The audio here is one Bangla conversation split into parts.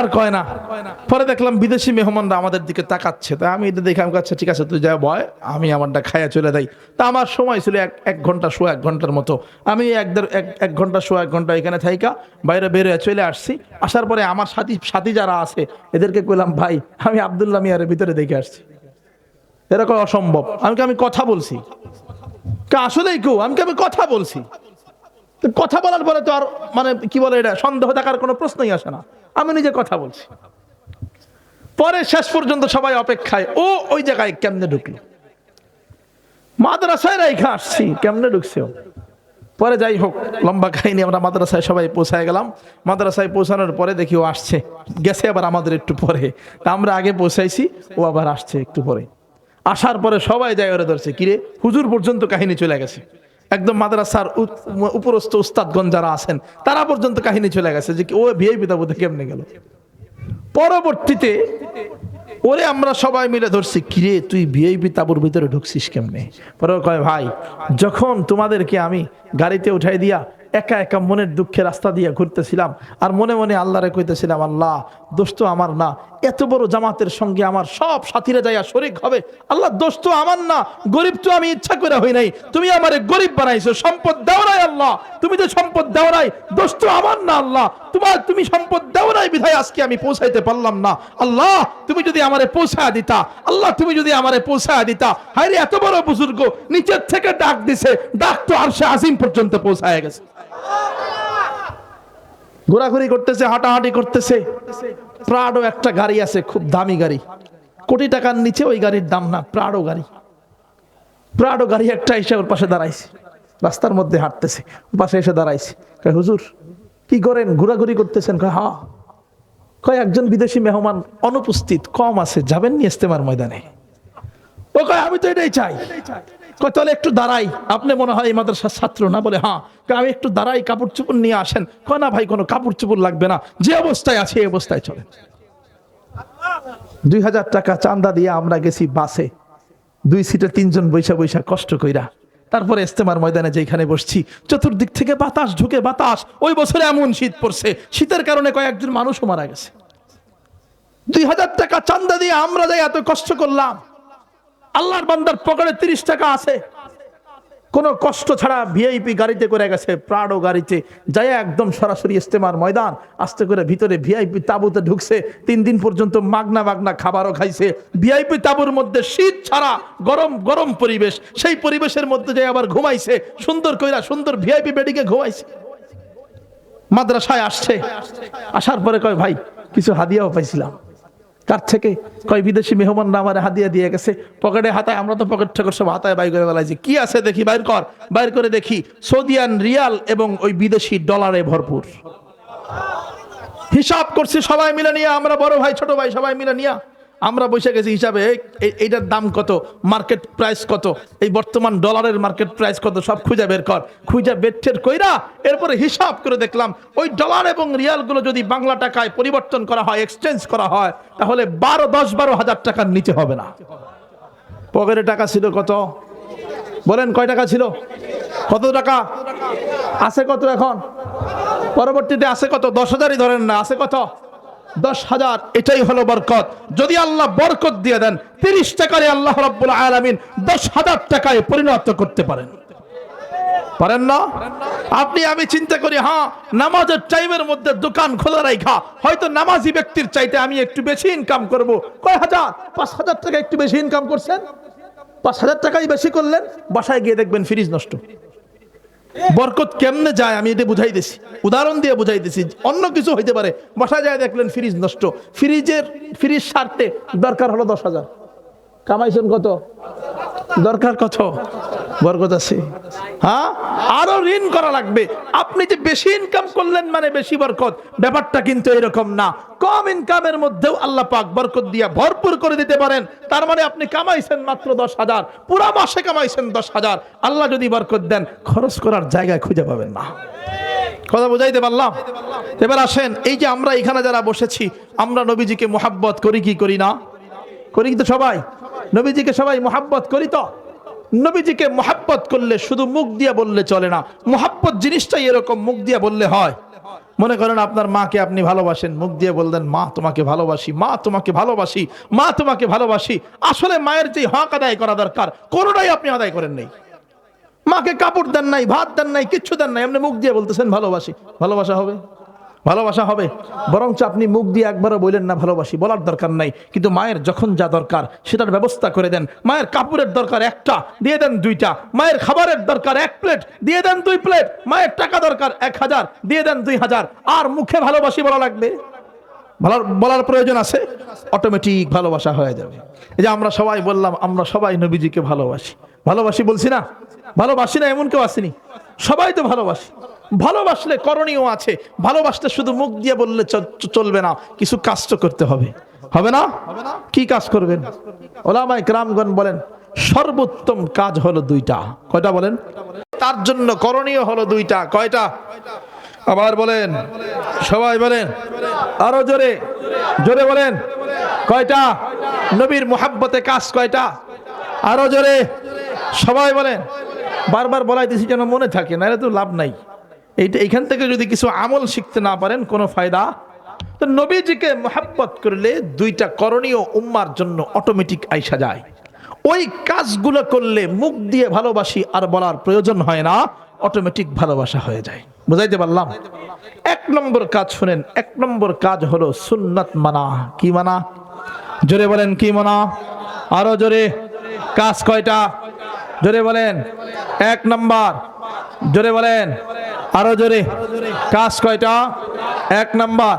আর কয় না। পরে দেখলাম বিদেশি মেহমানরা আমাদের দিকে তাকাচ্ছে। তা আমি এটা দেখে আমি কাছে ঠিক আছে, তুই যা বয়, আমি আমারটা খাইয়া চলে যাই। তা আমার সময় ছিল এক এক ঘণ্টা শো এক ঘণ্টার মতো। আমি এক এক এক ঘণ্টা শো এক ঘণ্টা এখানে থাইকা, বাইরে বেরোয় চলে আসছি। আসার পরে আমার সাথী সাথী যারা আছে, এদেরকে কইলাম, ভাই, আমি আবদুল্লাহ মিয়ারের ভিতরে দেখে আসছি। এরকম অসম্ভব। আমি আমি কথা বলছি? আসলেই কেউ আমি আমি কথা বলছি? কথা বলার পরে তো আর মানে কি বলে এটা, সন্দেহ থাকার কোনো প্রশ্নই আসে না। আমি নিজে কথা বলছি। পরে শেষ পর্যন্ত সবাই অপেক্ষায়, ও ওই জায়গায় কেমনে ঢুকলো? মাদ্রাসায় রেখা আসছি, কেমনে ঢুকছে? পরে যাই হোক, লম্বা কাহিনী, আমরা মাদ্রাসায় সবাই পৌঁছায় গেলাম। মাদ্রাসায় পৌঁছানোর পরে দেখি ও আসছে, গেছে আবার আমাদের একটু পরে। তা আমরা আগে পৌঁছাইছি, ও আবার আসছে একটু পরে। আসার পরে সবাই যায় ওরা ধরছে, কিরে, হুজুর পর্যন্ত কাহিনী চলে গেছে। একদম মাদ্রাসার উপরস্থ উস্তাদগণ যারা আছেন, তারা পর্যন্ত কাহিনী চলে গেছে যে ও ভিআইপি তাবুতে কেমনে গেল? পরবর্তীতে, ওরে আমরা সবাই মিলে ধরছি, কিরে, তুই ভিআইপি তাবুর ভিতরে ঢুকছিস কেমনে? পরে কয়, ভাই, যখন তোমাদেরকে আমি গাড়িতে উঠাই দিয়া একা একা মনের দুঃখে রাস্তা দিয়ে ঘুরতেছিলাম আর মনে মনে আল্লাহরে কইতেছিলাম, আল্লাহ, দোষ তো আমার না। এত বড় জামাতের সঙ্গে আমার সব সাথীরা যাইয়া শরিক হবে। আল্লাহ, দোষ তো আমার না। গরিব তো আমি ইচ্ছা করে হই নাই। তুমি আমারে গরিব বানাইছো, সম্পদ দাও নাই আল্লাহ। তুমি যে সম্পদ দাও নাই, দোষ তো আমার না আল্লাহ। তোমার তুমি সম্পদ দাও নাই বিধায় আজকে আমি পৌঁছাইতে পারলাম না। আল্লাহ, তুমি যদি আমারে পৌঁছা দিতা, আল্লাহ, তুমি যদি আমারে পৌঁছা দিতা, হায়রে, এত বড় বুজুর্গ নিচের থেকে ডাক দিছে। ডাক তো আর সে আজিম পর্যন্ত পৌঁছায় গেছে। ঘোরাঘুরি করতেছে, হাঁটাহাঁটি করতেছে। প্রাডো একটা গাড়ি আছে, খুব দামি গাড়ি। কোটি টাকার নিচে ওই গাড়ির দাম না প্রাডো গাড়ি। প্রাডো গাড়ি একটা এসে ওর পাশে দাঁড়াইছে। রাস্তার মধ্যে হাঁটতেছে পাশে এসে দাঁড়াইছে। কয়, হুজুর, কি করেন? ঘোরাঘুরি করতেছেন? কয়, হা। কয়, একজন বিদেশি মেহমান অনুপস্থিত, কম আছে যাবেন নি ইস্তেমার ময়দানে? ও কয়, আমি তো এটাই চাই। কয়, তাহলে একটু দাঁড়াই। আপনি মনে হয় এই মাদ্রাসার ছাত্র না বলে হ্যাঁ আমি একটু দাঁড়াই কাপড় চোপড় নিয়ে আসেন। কয়, না ভাই, কোনো কাপড় চোপড় লাগবে না। যে অবস্থায় আছে, এই অবস্থায় চলেন। দুই হাজার টাকা চান্দা দিয়ে আমরা গেছি বাসে। দুই সিটে তিনজন বৈশা বৈশা কষ্ট কইরা। তারপরে ইস্তেমার ময়দানে যেখানে বসছি, চতুর্দিক থেকে বাতাস ঢুকে বাতাস। ওই বছরে এমন শীত পড়ছে, শীতের কারণে কয়েকজন মানুষও মারা গেছে। দুই হাজার টাকা চান্দা দিয়ে আমরা যাই, এত কষ্ট করলাম। আল্লাহর বান্দার পকেটে তিরিশ টাকা আছে। কোনো কষ্ট ছাড়া ভিআইপি গাড়িতে করে গেছে প্রাডো গাড়িতে। যাই একদম সরাসরি ইস্তেমার ময়দান, আস্তে করে ভিতরে ভিআইপি তাঁবুতে ঢুকছে, তিন দিন পর্যন্ত মাগনা মাগনা খাবারও খাইছে। ভিআইপি তাঁবুর মধ্যে শীত ছাড়া গরম গরম পরিবেশ, সেই পরিবেশের মধ্যে যাই আবার ঘুমাইছে, সুন্দর কইরা সুন্দর ভিআইপি বেডিকে ঘুমাইছে। মাদ্রাসায় আসছে, আসার পরে কয়, ভাই, কিছু হাদিয়াও পাইছিলাম। কার থেকে কয় বিদেশি মেহমানরা আমার হাদিয়া দিয়ে গেছে? পকেটে হাতায়, আমরা তো পকেট ঠেকর সব হাতায় বাইর করে বেলাইছি কি আছে দেখি, বাইর কর, বাইর করে দেখি। সৌদিয়ান রিয়াল এবং ওই বিদেশি ডলারে ভরপুর। হিসাব করছি সবাই মিলে নিয়ে, আমরা বড় ভাই, ছোট ভাই সবাই মিলে নিয়ে। আমরা বসে গেছি হিসাবে, এই- এই- এইটার দাম কত? মার্কেট প্রাইস কত? এই বর্তমান ডলারের মার্কেট প্রাইস কত? সব খুঁজে বের কর। খুঁজে বের কইরা এরপরে হিসাব করে দেখলাম, ওই ডলার এবং রিয়ালগুলো যদি বাংলা টাকায় পরিবর্তন করা হয় এক্সচেঞ্জ করা হয়, তাহলে বারো, দশ, বারো হাজার টাকার নিচে হবে না। পকেটে টাকা ছিল কত? বলেন, কয় টাকা ছিল? কত টাকা? আছে কত এখন? পরবর্তীতে আছে কত? দশ হাজারই ধরেন না, আছে কত? দশ হাজার, এটাই হলো বরকত। যদি আল্লাহ বরকত দিয়ে দেন, তিরিশ টাকারে আল্লাহ রব্বুল আলামিন দশ হাজার টাকায় পরিণত করতে পারেন। পারেন না? আপনি, আমি চিন্তা করি হ্যাঁ নামাজের টাইমের মধ্যে দোকান খোলা রাখা হয়তো নামাজি ব্যক্তির চাইতে আমি একটু বেশি ইনকাম করব। কয় হাজার? পাঁচ হাজার টাকা একটু বেশি ইনকাম করছেন? পাঁচ হাজার টাকাই বেশি করলেন, বাসায় গিয়ে দেখবেন ফ্রিজ নষ্ট। বরকত কেমনে যায় আমি এটা বুঝাই দিছি। উদাহরণ দিয়ে বুঝাই দিছি। অন্য কিছু হইতে পারে। বসা যায় দেখলেন ফ্রিজ নষ্ট। ফ্রিজের, ফ্রিজ সারতে দরকার হলো দশ হাজার। কামাইছেন কত? দরকার কত? বরকত আছে। হ্যাঁ? আরও ঋণ করা লাগবে। আপনি যে বেশি ইনকাম করলেন মানে বেশি বরকত। ব্যাপারটা কিন্তু এরকম না। কম ইনকামের মধ্যেও আল্লাহ পাক বরকত দিয়া ভরপুর করে দিতে পারেন। তার মানে আপনি কামাইছেন মাত্র দশ হাজার। পুরা মাসে কামাইছেন দশ হাজার। আল্লাহ যদি বরকত দেন, খরচ করার জায়গায় খুঁজে পাবেন না। কথা বুঝাইতে পারলাম? এবার আসেন, এই যে আমরা এখানে যারা বসেছি, আমরা নবীজিকে মোহাব্বত করি কি করি না? করি তো সবাই? নবীজিকে সবাই মোহাব্বত করি তো? নবীজিকে মোহাব্বত করলে শুধু মুখ দিয়ে বললে চলে না। মোহাব্বত জিনিসটাই এরকম মুখ দিয়ে বললে হয়। মনে করেন আপনার মাকে আপনি ভালোবাসেন, মুখ দিয়ে বললেন, মা, তোমাকে ভালোবাসি, মা, তোমাকে ভালোবাসি, মা, তোমাকে ভালোবাসি। আসলে মায়ের যে হক আদায় করা দরকার, কোনোটাই আপনি আদায় করেন নেই। মাকে কাপড় দেন নাই, ভাত দেন নাই, কিচ্ছু দেন নাই আপনি মুখ দিয়ে বলতেছেন, ভালোবাসি। ভালোবাসা হবে? ভালোবাসা হবে। বরঞ্চ আপনি মুখ দিয়ে একবারও বললেন, না, ভালোবাসি। বলার দরকার নাই। কিন্তু মায়ের যখন যা দরকার, সেটার ব্যবস্থা করে দেন। মায়ের কাপড়ের দরকার একটা, দিয়ে দেন দুইটা। মায়ের খাবারের দরকার এক প্লেট, দিয়ে দেন দুই প্লেট। মায়ের টাকা দরকার এক হাজার, দিয়ে দেন দুই হাজার। আর মুখে ভালোবাসি বলা লাগবে? বলার বলার প্রয়োজন আছে? অটোমেটিক ভালোবাসা হয়ে যাবে। এই যে আমরা সবাই বললাম, আমরা সবাই নবীজিকে ভালোবাসি। ভালোবাসি বলছি না? ভালোবাসি না, এমন কেউ আসেনি। সবাই তো ভালোবাসি। ভালোবাসলে করণীয় আছে। ভালোবাসলে শুধু মুখ দিয়ে বললে চলবে না, কিছু কাজ তো করতে হবে। হবে না? কি কাজ করবেন? ওলামাই গ্রামগণ বলেন, সর্বোত্তম কাজ হলো দুইটা। কয়টা বলেন? তার জন্য করণীয় হলো দুইটা। কয়টা? আবার বলেন। সবাই বলেন। আরও জোরে। জোরে বলেন। কয়টা? নবীর মোহাব্বতে কাজ কয়টা? আরও জোরে। সবাই বলেন। বারবার বলাই দিছি যেন মনে থাকে না তো লাভ নাই। এইটা এখান থেকে যদি কিছু আমল শিখতে না পারেন, কোনো ফায়দা? তো নবীজিকে মোহাব্বত করলে দুইটা করণীয় উম্মার জন্য অটোমেটিক আইসা যায়। ওই কাজগুলো করলে মুখ দিয়ে ভালোবাসি আর বলার প্রয়োজন হয় না অটোমেটিক ভালোবাসা হয়ে যায়। বুঝাইতে পারলাম? এক নম্বর কাজ শুনেন, এক নম্বর কাজ হলো সুন্নাত মানা। কি মানা? জোরে বলেন, কি মানা? আরও জোরে, কাজ কয়টা? জোরে বলেন, এক নম্বর, জোরে বলেন। আরো জোরে কাজ কয়টা এক নাম্বার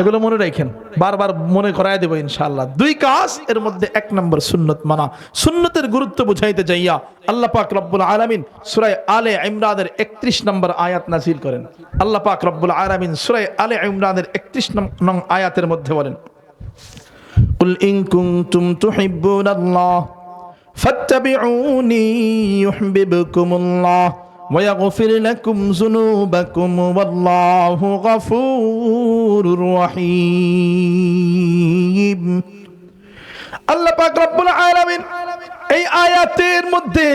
এগুলো মনে রাখেন বারবার মনে করাই দেবো ইনশাআল্লাহ দুই কাজ এর মধ্যে এক নম্বর সুন্নত মানা সুন্নতের গুরুত্ব বুঝাইতে যাইয়া আল্লাহ পাক রব্বুল আলামিন সূরা আলে ইমরানের 31 নম্বর আয়াত নাযিল করেন আল্লাহ পাক রব্বুল আলামিন সূরা আলে ইমরানের 31 নং আয়াতের মধ্যে বলেন قل إن كنتم تحبون الله فاتبعوني يحببكم الله ويغفر لكم ذنوبكم والله غفور رحيم আল্লাহ পাক রব্বুল আলামিন এই আয়াতের মধ্যে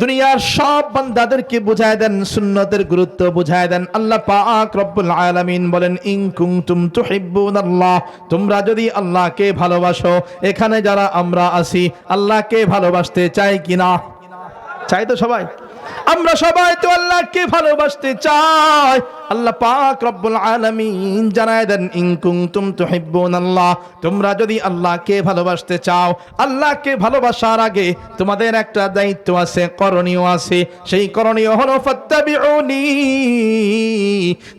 দুনিয়ার সব বান্দাদেরকে বুঝায় দেন সুন্নতের গুরুত্ব বুঝায় দেন আল্লাহ পাক রব্বুল আলামিন বলেন ইন কুনতুম তুহিব্বুনাল্লাহ তোমরা যদি আল্লাহকে ভালোবাসো এখানে যারা আমরা আছি আল্লাহকে ভালোবাসতে চাই কিনা চাই তো সবাই আমরা সবাই তো আল্লাহকে ভালোবাসতে চাই। আল্লাহ পাক রব্বুল আলামিন জানায় দেন, ইন কুনতুম তুহিব্বুনাল্লাহ তোমরা যদি আল্লাহকে ভালোবাসতে চাও, আল্লাহকে ভালোবাসার আগে তোমাদের একটা দায়িত্ব আছে, করণীয় আছে। সেই করণীয় হলো ফাত্তাবিউনি,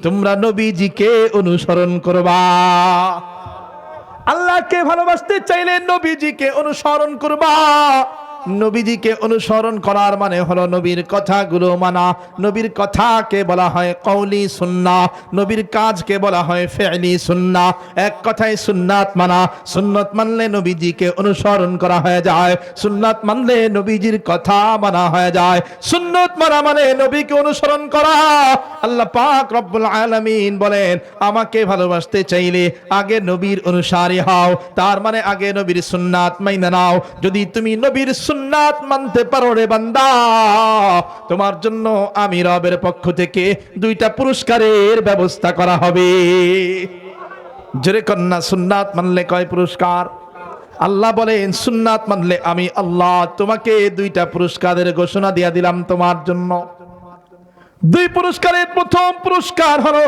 তোমরা নবীজিকে অনুসরণ করবা। আল্লাহকে ভালোবাসতে চাইলে নবীজিকে অনুসরণ করবা। নবীজিকে অনুসরণ করার মানে হলো নবীর কথাগুলো মানা। নবীর কথাকে বলা হয় কৌলি সুন্না নবীর কাজকে বলা হয় ফেলি সুন্না এক কথায় সুন্নাত মানা। সুন্নত মানলে নবীজিকে অনুসরণ করা হয়ে যায়। সুন্নাত মানলে নবীজির কথা মানা হয়ে যায়। সুন্নত মানা মানে নবীকে অনুসরণ করা। আল্লাহ পাক রব্বুল আলামিন বলেন, আমাকে ভালোবাসতে চাইলে আগে নবীর অনুসারী হও। তার মানে আগে নবীর সুন্নাত মাইনা নাও। যদি তুমি নবীর সুন্নাত মানতে পারো রে বান্দা। তোমার জন্য আমি রবের পক্ষ থেকে দুইটা পুরস্কারের ব্যবস্থা করা হবে। জোরে কন্যা, সুন্নাত মানলে কয় পুরস্কার? আল্লাহ বলেন, সুন্নাত মানলে আমি আল্লাহ তোমাকে দুইটা পুরস্কারের ঘোষণা দিয়া দিলাম তোমার জন্য। দুই পুরস্কারের প্রথম পুরস্কার হলো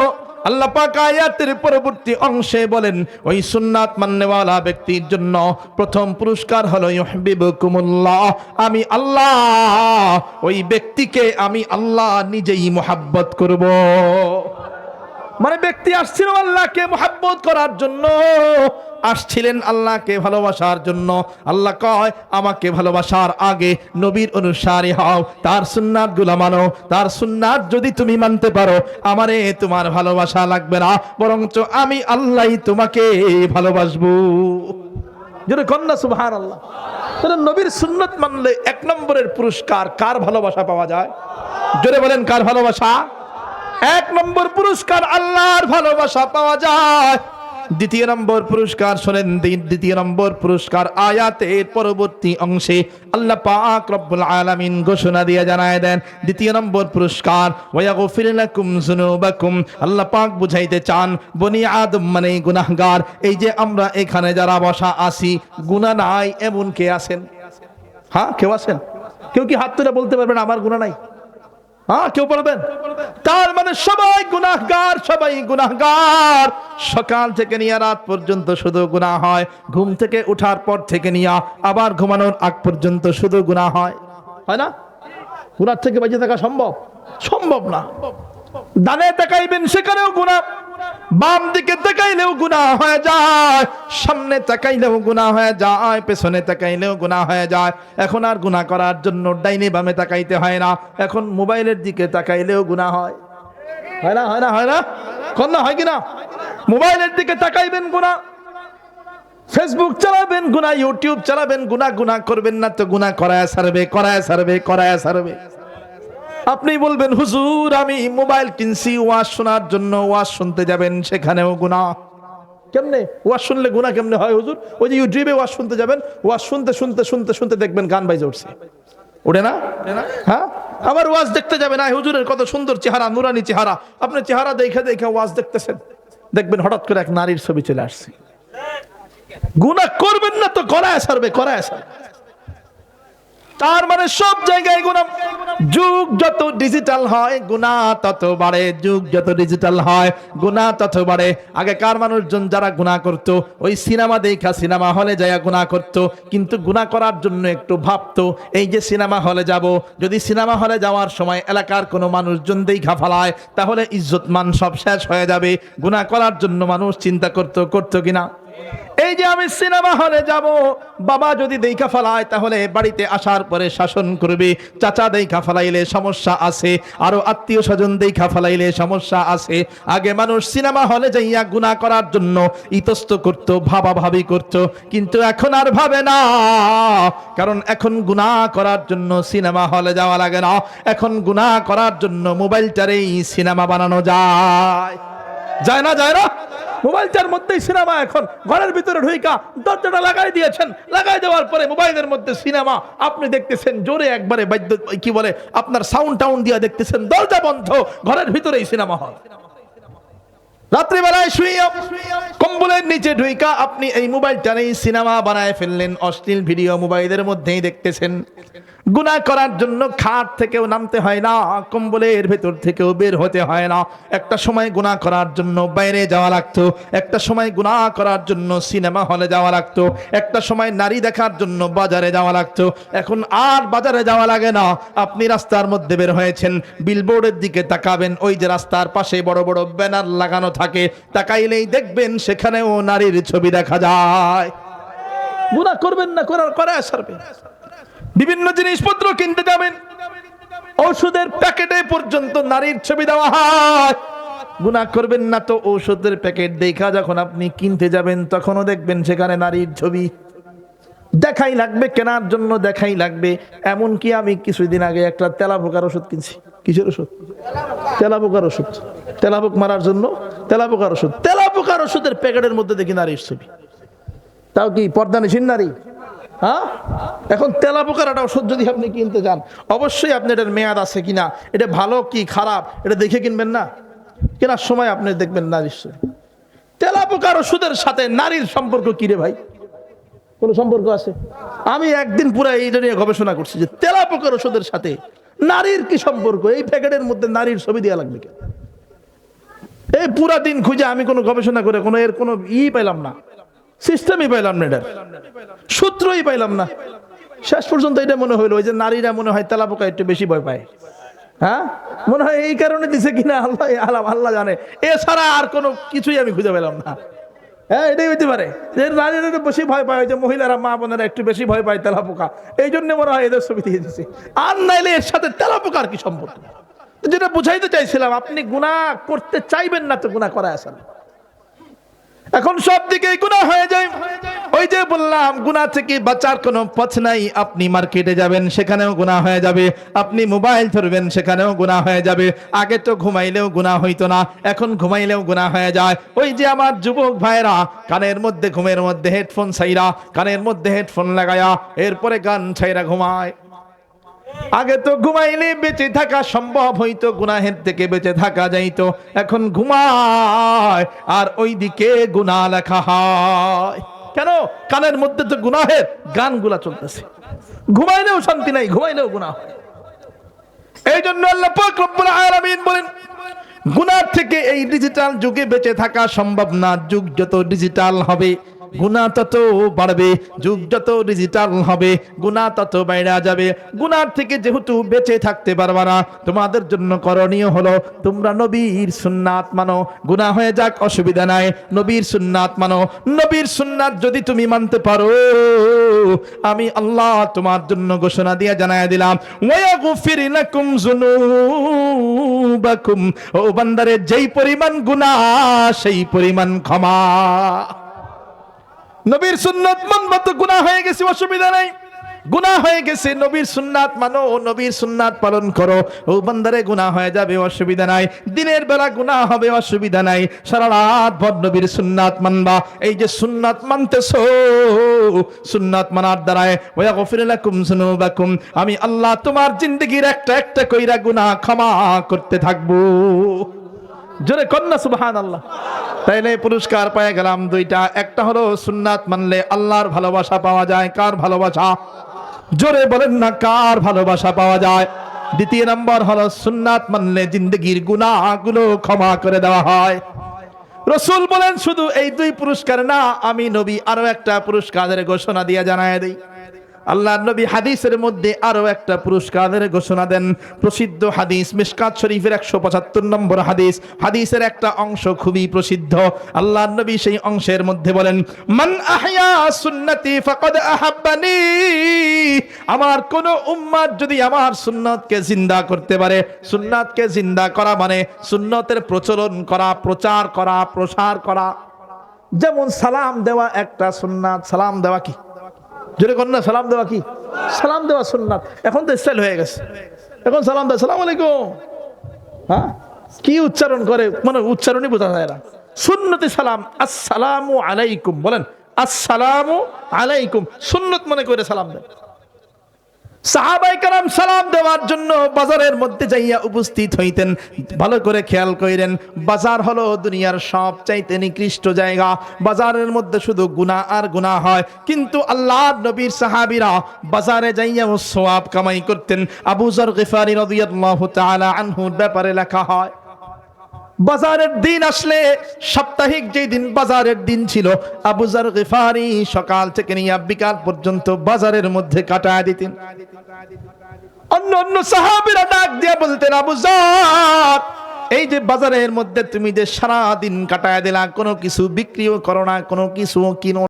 আল্লাহ পাক আয়াতের পরবর্তী অংশে বলেন, ওই সুন্নাত মান্যওয়ালা ব্যক্তির জন্য প্রথম পুরস্কার হলো ইউহিব্বুকুমুল্লাহ। আমি আল্লাহ, ওই ব্যক্তিকে আমি আল্লাহ নিজেই মোহাব্বত করব। মানে ব্যক্তি আসছিল আল্লাহকে মোহাব্বত করার জন্য। আসছিলেন আল্লাহকে ভালোবাসার জন্য। আল্লাহ কয়, আমাকে ভালোবাসার আগে নবীর অনুসারী হও, তার সুন্নাতগুলা মানো। তার সুন্নাত যদি তুমি মানতে পারো, আমারে তোমার ভালোবাসা লাগবে না। বরঞ্চ আমি আল্লাহ তোমাকে ভালোবাসবো। যদি কন্যা আল্লাহ তাহলে নবীর সুন্নত মানলে এক নম্বরের পুরস্কার কার ভালোবাসা পাওয়া যায়? জোরে বলেন, কার ভালোবাসা? এক নম্বর পুরস্কার আল্লাহর ভালোবাসা পাওয়া যায়। দ্বিতীয় নম্বর পুরস্কার শোনেন দ্বিতীয় নম্বর পুরস্কার আয়াতের পরবর্তী অংশে আল্লাহ পাক রব্বুল আলামিন ঘোষণা দিয়ে জানায় দেন, দ্বিতীয় নম্বর পুরস্কার, ওয়াগফির লাকুম যুনুবাকুম। আল্লাহ পাক বুঝাইতে চান, বনি আদম মানে গুনাহগার, এই যে আমরা এখানে যারা বসা আছি, গুনাহ নাই, এমন কে আছেন? হ্যাঁ কেউ আছেন? কেউ কি হাত তুলে বলতে পারবেন, আমার গুনাহ নাই হ্যাঁ কেউ পারবেন তার মানে সবাই গুনাহগার সবাই গুনাহগার। সকাল থেকে নিয়ে রাত পর্যন্ত শুধু গুনাহ হয়। ঘুম থেকে ওঠার পর থেকে নিয়ে আবার ঘুমানোর আগ পর্যন্ত শুধু গুনাহ হয়। হয় না? গুণার থেকে বেঁচে থাকা সম্ভব? সম্ভব না। দানে তাকাইবেন, সেখানেও গুনাহ। বাম দিকে তাকাইলেও গুনাহ হয়ে যায়, সামনে তাকাইলেও গুনাহ হয়ে যায়, পেছনে তাকাইলেও গুনাহ হয়ে যায়। এখন আর গুনাহ করার জন্য ডাইনে বামে তাকাইতে হয় না। এখন মোবাইলের দিকে তাকাইলেও গুনাহ হয়। হয় না হয় না হয় না? কোন না হয় কিনা মোবাইলের দিকে তাকাইবেন গুনাহ। ফেসবুক চালাবেন গুনাহ ইউটিউব চালাবেন, গুনাহ গুনাহ করবেন না তো গুনাহ করায় সারবে করায় সারবে করায় সারবে। আপনি বলবেন, হুজুর, আমি মোবাইল কিনছি, ওয়াজ শোনার জন্য ওয়াজ শুনতে যাবেন, সেখানেও গুনাহ। কেমনে? ওয়াজ শুনলে গুনাহ কেমনে হয়, হুজুর? ওই যে ইউটিউবে ওয়াজ শুনতে যাবেন, ওয়াজ শুনতে শুনতে শুনতে শুনতে দেখবেন গান বাইজে উঠছে। ওঠে না? হ্যাঁ? আবার ওয়াজ দেখতে যাবেন, আয় হুজুরের কত সুন্দর চেহারা, নুরানি চেহারা। আপনি চেহারা দেখে দেখে ওয়াজ দেখতেছেন। দেখবেন হঠাৎ করে এক নারীর ছবি চলে আসছে। গুনাহ করবেন না তো করায় সারবে করায় সারবে। তার মানে সব জায়গায় গুণা যুগ যত ডিজিটাল হয়, গুণা তত বাড়ে। যুগ যত ডিজিটাল হয়, গুণা তত বাড়ে। আগেকার মানুষজন যারা গুণা করত, ওই সিনেমা দেখা সিনেমা হলে যায় গুণা করত। কিন্তু গুণা করার জন্য একটু ভাবতো, এই যে সিনেমা হলে যাব, যদি সিনেমা হলে যাওয়ার সময় এলাকার কোনো মানুষজন দেখা ফালায়, তাহলে ইজ্জত মান সব শেষ হয়ে যাবে। গুণা করার জন্য মানুষ চিন্তা করতো করতো কিনা? এই যে আমি সিনেমা হলে যাব, বাবা যদি দেখা ফেলায়, তাহলে বাড়িতে আসার পরে শাসন করবে। চাচা দেখা ফেলাইলে সমস্যা আছে, আরও আত্মীয় স্বজন দেখা ফেলাইলে সমস্যা আছে। আগে মানুষ সিনেমা হলে যাইয়া গুণা করার জন্য ইতস্ত করত ভাবা ভাবি করত, কিন্তু এখন আর ভাবে না। কারণ এখন গুণা করার জন্য সিনেমা হলে যাওয়া লাগে না। এখন গুণা করার জন্য মোবাইলটারেই সিনেমা বানানো যায়। যায় না যায় না? মোবাইলটার মধ্যেই সিনেমা এখন। ঘরের ভিতরে ঢুইকা দরজাটা লাগাই দিয়েছেন। লাগাই দেওয়ার পরে মোবাইলের মধ্যে সিনেমা। আপনি দেখতেছেন জোরে একবারে বাদ্য কি বলে, আপনার সাউন্ড টাউন দিয়ে দেখতেছেন দরজা বন্ধ, ঘরের ভিতরেই সিনেমা হল। রাত্রিবেলায় শুয়ে কম্বলের নিচে ঢুইকা আপনি এই মোবাইলটারেই সিনেমা বানায় ফেললেন। অশ্লীল ভিডিও মোবাইলের মধ্যেই দেখতেছেন। গুনাহ করার জন্য খাট থেকেও নামতে হয় না, কম্বলের ভেতর থেকেও বের হতে হয় না। একটা সময় গুনাহ করার জন্য বাইরে যাওয়া লাগতো, একটা সময় গুনাহ করার জন্য সিনেমা হলে যাওয়া লাগতো, একটা সময় নারী দেখার জন্য বাজারে যাওয়া লাগতো। এখন আর বাজারে যাওয়া লাগে না। আপনি রাস্তার মধ্যে বের হয়েছেন বিলবোর্ডের দিকে তাকাবেন, ওই যে রাস্তার পাশে বড় বড় ব্যানার লাগানো থাকে, তাকাইলেই দেখবেন সেখানেও নারীর ছবি দেখা যায়। গুনাহ করবেন না, করার করে সারবে বিভিন্ন জিনিসপত্র কিনতে যাবেন। ওষুধের প্যাকেটে পর্যন্ত নারীর ছবি দেওয়া হয়। গুনাহ করবেন না তো ঔষধের প্যাকেট দেখা যখন আপনি কিনতে যাবেন, তখনও দেখবেন সেখানে নারীর ছবি। দেখাই লাগবে, কেনার জন্য দেখাই লাগবে। এমন কি আমি কিছুদিন আগে একটা তেলাপোকার ওষুধ কিনছি। কিসের ওষুধ? তেলাপোকার ওষুধ। তেলাপোক মারার জন্য তেলাপোকার ওষুধ। তেলাপোকার ওষুধের প্যাকেটের মধ্যে দেখি নারীর ছবি তাও কি পর্দা নিশিন নারী? হ্যাঁ? এখন তেলা পোকার একটা ওষুধ যদি আপনি কিনতে যান, অবশ্যই আপনি এটার মেয়াদ আছে কিনা, এটা ভালো কি খারাপ, এটা দেখে কিনবেন না? কেনার সময় আপনি দেখবেন নারীর ছবি তেলা পোকার ওষুধের সাথে নারীর সম্পর্ক কি রে ভাই? কোনো সম্পর্ক আছে? আমি একদিন পুরো এইটা নিয়ে গবেষণা করছি যে তেলা পোকার ওষুধের সাথে নারীর কি সম্পর্ক? এই প্যাকেটের মধ্যে নারীর ছবি দেওয়া লাগবে কেন? এই পুরা দিন খুঁজে আমি কোনো গবেষণা করে কোনো এর কোনো ই পাইলাম না। সিস্টেমই পাইলাম না এটার। সূত্রই পাইলাম না। শেষ পর্যন্ত এটা মনে হইল, ওই যে নারীরা মনে হয় তেলা পোকা একটু বেশি ভয় পায়। হ্যাঁ? মনে হয় এই কারণে দিছে কিনা আল্লাহ আলাম আল্লাহ জানে। এছাড়া আর কোনো কিছুই আমি খুঁজে পেলাম না। হ্যাঁ এটাই হইতে পারে। নারীরা বেশি ভয় পায় যে মহিলারা, মা বোনেরা একটু বেশি ভয় পায় তেলা পোকা। এই জন্য মনে হয় এদের ছবি দিয়ে দিচ্ছে আর নাইলে এর সাথে তেলা পোকার কি সম্পর্ক? যেটা বুঝাইতে চাইছিলাম, আপনি গুণা করতে চাইবেন না তো গুণা করা আসেন। এখন সব দিকে গুণা হয়ে যায়। ওই যে বললাম, গুনাহ থেকে বাঁচার কোনো পথ নাই। আপনি মার্কেটে যাবেন, সেখানেও গুনাহ হয়ে যাবে। আপনি মোবাইল ধরবেন, সেখানেও গুনাহ হয়ে যাবে। আগে তো ঘুমাইলেও গুনাহ হইতো না, এখন ঘুমাইলেও গুনাহ হয়ে যায়। ওই যে আমার যুবক ভাইরা কানের মধ্যে ঘুমের মধ্যে হেডফোন ছাইরা, কানের মধ্যে হেডফোন লাগায়া, এরপরে গান ছাইরা ঘুমায়। আগে তো ঘুমাইলে বেঁচে থাকা সম্ভব হইতো, গুনাহের থেকে বেঁচে থাকা যাইতো। এখন ঘুমায়, আর ওইদিকে গুনাহ লেখা হয়। কেন? কানের মধ্যে তো গুনাহের গানগুলা চলতেছে। ঘুমাইলেও শান্তি নাই, ঘুমাইলেও গুনাহ এই জন্য বলেন গুনার থেকে এই ডিজিটাল যুগে বেঁচে থাকা সম্ভব না। যুগ যত ডিজিটাল হবে গুণা তত বাড়বে, যুগ যত ডিজিটাল হবে, গুণা তত বাইরে যাবে। গুনার থেকে যেহেতু বেঁচে থাকতে পারবা না, তোমাদের জন্য করণীয় হলো, তোমরা নবীর সুন্নাত মানো। গুনাহ হয়ে যাক, অসুবিধা নাই, নবীর সুন্নাত মানো। নবীর সুন্নাত যদি তুমি মানতে পারো, আমি আল্লাহ তোমার জন্য ঘোষণা দিয়ে জানায় দিলাম। ওয়াগফির লাকুম যুনুবাকুম। ও বান্দারে, যেই পরিমাণ গুনাহ সেই পরিমাণ ক্ষমা। নবীর সুন্নাত মানবা তো গুনাহ হয়ে গেছে, অসুবিধা নাই। গুনাহ হয়ে গেছে, নবীর সুন্নাত মানো ও নবীর সুন্নাত পালন করো। ও বান্দারে, গুনাহ হয়ে যাবে, অসুবিধা নাই। দিনের বেলা গুনাহ হবে, অসুবিধা নাই। সারা রাত ভর নবীর সুন্নাত মানবা। এই যে সুন্নাত মানতেছো, সুন্নাত মানার দ্বারায় ওয়া গফির লাকুম যুনুবাকুম। আমি আল্লাহ তোমার জিন্দেগির একটা একটা কইরা গুনাহ ক্ষমা করতে থাকব। জোরে কন্যা সুবহান আল্লাহ তাইলে পুরস্কার পেয়ে গেলাম দুইটা। একটা হলো সুন্নাত মানলে আল্লাহর ভালোবাসা পাওয়া যায়। কার ভালোবাসা? জোরে বলেন না কার ভালোবাসা পাওয়া যায়। দ্বিতীয় নম্বর হলো সুন্নাত মানলে জিন্দগির গুনাহগুলো ক্ষমা করে দেওয়া হয়। রসুল বলেন, শুধু এই দুই পুরস্কার না, আমি নবী আরও একটা পুরস্কারের ঘোষণা দিয়ে জানায় দিই। আল্লাহ নবী হাদিসের মধ্যে আরও একটা পুরস্কারের ঘোষণা দেন। প্রসিদ্ধ হাদিস, মিশকাত শরীফের একশো পঁচাত্তর নম্বর হাদিস। হাদিসের একটা অংশ খুবই প্রসিদ্ধ। আল্লাহ নবী সেই অংশের মধ্যে বলেন, মান সুন্নতি আহাব্বানি। আমার কোন উম্মাদ যদি আমার সুন্নতকে জিন্দা করতে পারে, সুন্নাতকে জিন্দা করা মানে সুন্নতের প্রচলন করা, প্রচার করা, প্রসার করা। যেমন সালাম দেওয়া একটা সুন্নাত, সালাম দেওয়া কি? জোরে না সালাম দেওয়া কি? সালাম দেওয়া সুন্নাত। এখন তো স্টাইল হয়ে গেছে। এখন সালাম দেয় সালাম আলাইকুম। হ্যাঁ? কি উচ্চারণ করে? মানে উচ্চারণই বোঝা যায় না। সুন্নতি সালাম আসসালামু আলাইকুম বলেন। আসসালামু আলাইকুম। সুন্নত মনে করে সালাম দেন। সাহাবাই কালাম সালাম দেওয়ার জন্য বাজারের মধ্যে যাইয়া উপস্থিত হইতেন। ভালো করে খেয়াল কইরেন, বাজার হলো দুনিয়ার সব চাইতে নিকৃষ্ট জায়গা। বাজারের মধ্যে শুধু গুনা আর গুনা হয়। কিন্তু আল্লাহ নবীর সাহাবিরা বাজারে যাইয়া সোয়াব কামাই করতেন। আবুজর গিফারি রদিয়াল্লাহু তাআলা আনহুর ব্যাপারে লেখা হয় বাজারের দিন আসলে সাপ্তাহিক যেই দিন বাজারের দিন ছিল আবুজার গিফারি সকাল থেকে নিয়ে বিকাল পর্যন্ত বাজারের মধ্যে কাটায় দিতেন। অন্য অন্য সাহাবিরা ডাক দিয়ে বলতেন আবুজার এই যে বাজারের মধ্যে তুমি যে সারা দিন কাটায় দিলা, কোনো কিছু বিক্রিও করো না, কোনো কিছু কিনো